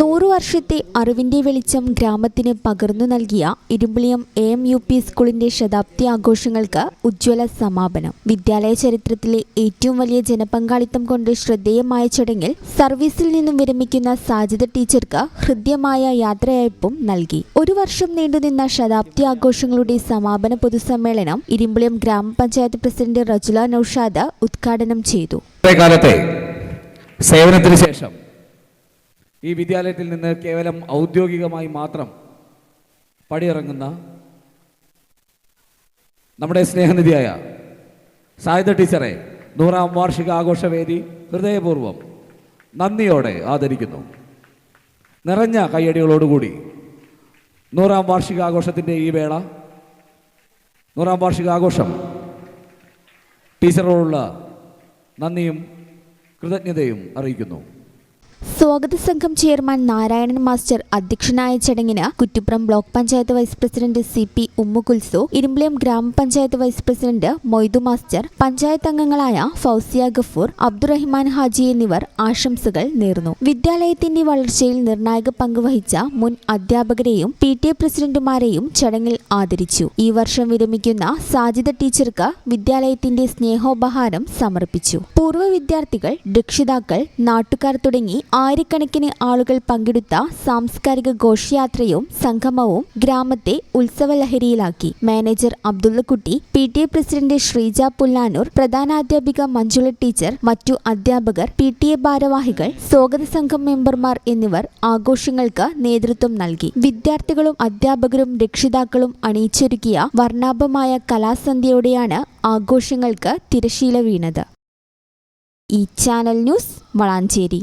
നൂറു വർഷത്തെ അറിവിന്റെ വെളിച്ചം ഗ്രാമത്തിന് പകർന്നു നൽകിയ Irumbiliyam A M U P സ്കൂളിന്റെ ശതാബ്ദി ആഘോഷങ്ങൾക്ക് ഉജ്ജ്വല സമാപനം. വിദ്യാലയ ചരിത്രത്തിലെ ഏറ്റവും വലിയ ജനപങ്കാളിത്തം കൊണ്ട് ശ്രദ്ധേയമായ ചടങ്ങിൽ സർവീസിൽ നിന്നും വിരമിക്കുന്ന സാജിദ ടീച്ചർക്ക് ഹൃദ്യമായ യാത്രയയപ്പും നൽകി. ഒരു വർഷം നീണ്ടുനിന്ന ശതാബ്ദി ആഘോഷങ്ങളുടെ സമാപന പൊതുസമ്മേളനം ഇരുമ്പിളിയം ഗ്രാമപഞ്ചായത്ത് പ്രസിഡന്റ് റജുല നൌഷാദ് ഉദ്ഘാടനം ചെയ്തു. സേവനത്തിന് ശേഷം ഈ വിദ്യാലയത്തിൽ നിന്ന് കേവലം ഔദ്യോഗികമായി മാത്രം പടിയിറങ്ങുന്ന നമ്മുടെ സ്നേഹനിധിയായ സായുധ ടീച്ചറെ നൂറാം വാർഷിക ആഘോഷവേദി ഹൃദയപൂർവം നന്ദിയോടെ ആദരിക്കുന്നു. നിറഞ്ഞ കയ്യടികളോടുകൂടി നൂറാം വാർഷികാഘോഷത്തിന്റെ ഈ വേള നൂറാം വാർഷികാഘോഷം ടീച്ചറോടുള്ള നന്ദിയും കൃതജ്ഞതയും അറിയിക്കുന്നു. സ്വാഗത സംഘം ചെയർമാൻ നാരായണൻ മാസ്റ്റർ അധ്യക്ഷനായ ചടങ്ങിന് Kuttippuram block panchayat vice president C P Ummukulsu Irumbiliyam ഗ്രാമപഞ്ചായത്ത് vice president Moidu master panchayat അംഗങ്ങളായ ഫൗസിയ ഗഫൂർ അബ്ദുറഹിമാൻ ഹാജി എന്നിവർ ആശംസകൾ നേർന്നു. വിദ്യാലയത്തിന്റെ വളർച്ചയിൽ നിർണായക പങ്കുവഹിച്ച മുൻ അധ്യാപകരെയും പി ടി എ പ്രസിഡന്റുമാരെയും ചടങ്ങിൽ ആദരിച്ചു. ഈ വർഷം വിരമിക്കുന്ന സാജിദ ടീച്ചർക്ക് വിദ്യാലയത്തിന്റെ സ്നേഹോപഹാരം സമർപ്പിച്ചു. പൂർവ വിദ്യാർത്ഥികൾ രക്ഷിതാക്കൾ നാട്ടുകാർ തുടങ്ങി ആയിരക്കണക്കിന് ആളുകൾ പങ്കെടുത്ത സാംസ്കാരിക ഘോഷയാത്രയും സംഗമവും ഗ്രാമത്തെ ഉത്സവലഹരിയിലാക്കി. Manager Abdullakutty P T A president Sreeja Pullanur പ്രധാനാധ്യാപിക Manjula teacher മറ്റു അധ്യാപകർ പി ടി എ ഭാരവാഹികൾ സ്വാഗത സംഘം മെമ്പർമാർ എന്നിവർ ആഘോഷങ്ങൾക്ക് നേതൃത്വം നൽകി. വിദ്യാർത്ഥികളും അധ്യാപകരും രക്ഷിതാക്കളും അണിയിച്ചൊരുക്കിയ വർണാഭമായ കലാസന്ധ്യയോടെയാണ് ആഘോഷങ്ങൾക്ക് തിരശീല വീണത്. ഈ ചാനൽ ന്യൂസ് വളാഞ്ചേരി.